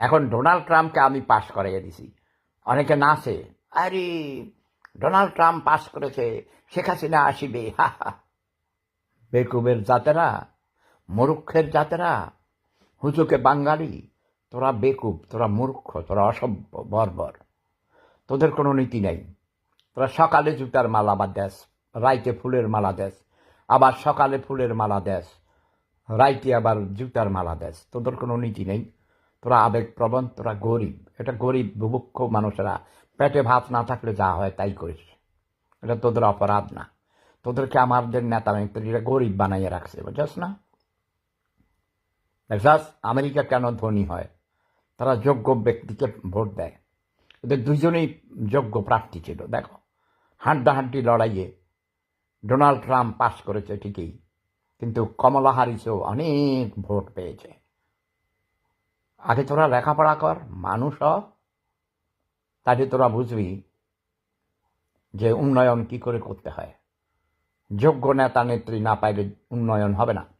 এখন ডোনাল্ড ট্রাম্পকে আমি পাশ করাইয়া দিছি। অনেকে নাচে আরে, ডোনাল্ড ট্রাম্প পাশ করেছে, শেখ হাসিনা আসিবে, হা হা বেকুবের জাতেরা মূর্খের জাতেরা হুজুকে বাঙালি, তোরা বেকুব, তোরা মূর্খ, তোরা অসভ্য, বর্বর, তোদের কোনো নীতি নেই। তোরা সকালে জুতার মালা বা দেশ রাইতে ফুলের মালা দেশ আবার সকালে ফুলের মালা দেশ রাইতে আবার জুতার মালা দেশ তোদের কোনো নীতি নেই। তোরা আবেগপ্রবণ তোরা গরিব। এটা গরিব বুভুক্ষ মানুষেরা। পেটে ভাত না থাকলে যা হয় তাই করিস। এটা তোদের অপরাধ না। তোদেরকে আমাদের নেতা নেত্রীরা গরিব বানাইয়ে রাখছে, বুঝছস না? দেখছাস, আমেরিকা কেন ধনী হয়? তারা যোগ্য ব্যক্তিকে ভোট দেয়। এদের দুজনেই যোগ্য প্রার্থী ছিল, দেখো। হাড্ডাহাড্ডি লড়াইয়ে ডোনাল্ড ট্রাম্প পাশ করেছে ঠিকই, কিন্তু কমলা হারিসও অনেক ভোট পেয়েছে। আগে তোরা লেখাপড়া কর, মানুষ তাহলে তোরা বুঝবি যে উন্নয়ন কি করে করতে হয়। যোগ্য নেতা, নেত্রী না পাইলে উন্নয়ন হবে না।